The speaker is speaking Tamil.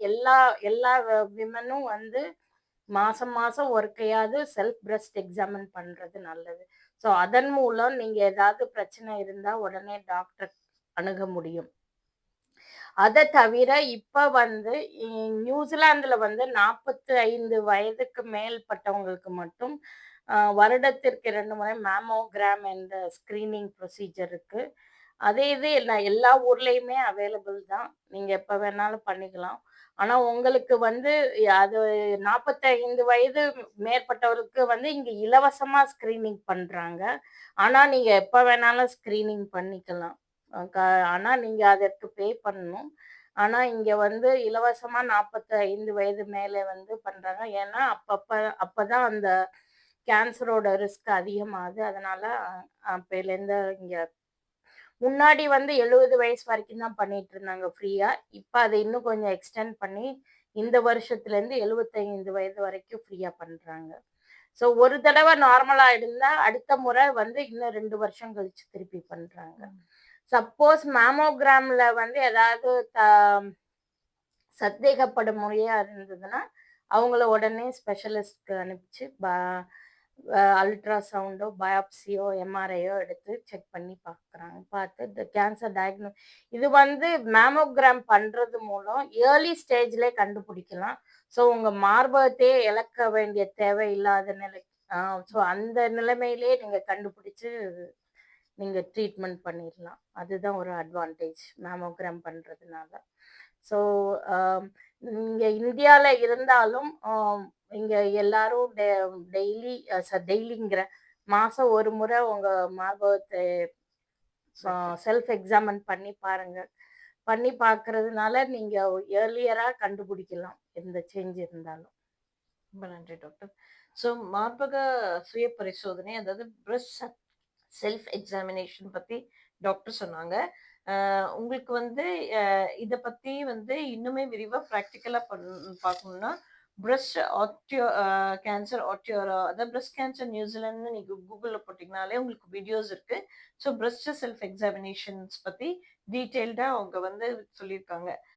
எல்லா எல்லா விமனும் வந்து மாசம் மாசம் ஒருக்கையாவது செல்ஃப் பிரஸ்ட் எக்ஸாமின் பண்றது நல்லது. ஸோ அதன் மூலம் நீங்க ஏதாவது பிரச்சனை இருந்தா உடனே டாக்டர் அணுக முடியும். அதை தவிர இப்ப வந்து நியூசிலாந்தில் நியூசிலாந்துல வந்து நாற்பத்தி ஐந்து வயதுக்கு மேல்பட்டவங்களுக்கு மட்டும் வருடத்திற்கு இரண்டு முறை மேமோகிராம் என்ற ஸ்கிரீனிங் ப்ரொசீஜர் இருக்குது அதே இது எல்லா எல்லா ஊர்லேயுமே அவைலபிள் தான். நீங்கள் எப்போ வேணாலும் பண்ணிக்கலாம். ஆனால் உங்களுக்கு வந்து அது நாற்பத்தைந்து வயது மேற்பட்டவருக்கு வந்து இங்கே இலவசமாக ஸ்க்ரீனிங் பண்ணுறாங்க ஆனால் நீங்கள் எப்போ வேணாலும் ஸ்க்ரீனிங் பண்ணிக்கலாம். ஆனால் க- அதற்கு பே பண்ணணும். ஆனால் இங்கே வந்து இலவசமாக நாற்பத்தி ஐந்து வயது மேலே வந்து பண்ணுறாங்க ஏன்னா அப்போ தான் அந்த கேன்சரோட ரிஸ்க் அதிகமாகுது. அதனால் அப்போலேருந்து இங்கே முன்னாடி வந்து எழுபது வயசு வரைக்கும் தான் பண்ணிட்டு இருந்தாங்க ஃப்ரீயா. இப்போ அதை இன்னும் கொஞ்சம் எக்ஸ்டெண்ட் பண்ணி இந்த வருஷத்துல இருந்து எழுபத்தைந்து வயது வரைக்கும் ஃப்ரீயா பண்றாங்க. ஸோ ஒரு தடவை நார்மலா இருந்தா அடுத்த முறை வந்து இன்னும் ரெண்டு வருஷம் கழிச்சு திருப்பி பண்றாங்க. சப்போஸ் மேமோகிராம்ல வந்து ஏதாவது த- சந்தேகப்படும் முறையா இருந்ததுன்னா அவங்கள உடனே ஸ்பெஷலிஸ்ட்க்கு அனுப்பிச்சு அல்ட்ராசவுண்டோ பயாப்சியோ எம்ஆர்ஐயோ எடுத்து செக் பண்ணி பார்க்குறாங்க பார்த்து இந்த கேன்சர் டயக்னோ இது வந்து மேமோகிராம் பண்ணுறது மூலம் ஏர்லி ஸ்டேஜ்லேயே கண்டுபிடிக்கலாம். ஸோ உங்கள் மார்பகத்தையே இழக்க வேண்டிய தேவை இல்லாத நிலை ஸோ அந்த நிலைமையிலே நீங்கள் கண்டுபிடிச்சு நீங்க ட்ரீட்மெண்ட் பண்ணிடலாம் அதுதான் ஒரு அட்வான்டேஜ் மேமோகிராம் பண்றதுனால. ஸோ இங்க இந்தியால இருந்தாலும் இங்க எல்லாரும் டெய்லி டெய்லிங்கிற மாசம் ஒரு முறை உங்க மார்பகத்தை செல்ஃப் எக்ஸாமின் பண்ணி பாருங்க. பண்ணி பார்க்கறதுனால நீங்க ஏர்லியரா கண்டுபிடிக்கலாம். எந்த சேஞ்ச் இருந்தாலும். ரொம்ப நன்றி டாக்டர் ஸோ மார்பக சுய பரிசோதனை அதாவது பிரஸ்ட் செல்ஃப் எக்ஸாமினேஷன் பத்தி டாக்டர் சொன்னாங்க. உங்களுக்கு வந்து இதை இத பத்தி வந்து இன்னுமே விரிவா பண்ண பார்க்கணும்னா பிரஸ்ட் ஆக்டியோ கேன்சர் ஆக்டியோரா அதாவது பிரஸ்ட் கேன்சர் நியூசிலாந்து நீங்கள் கூகுளில் போட்டிங்கனாலே உங்களுக்கு வீடியோஸ் இருக்கு. ஸோ பிரஸ்ட் செல்ஃப் எக்ஸாமினேஷன்ஸ் பற்றி டீட்டெயில்டாக அவங்க வந்து சொல்லியிருக்காங்க.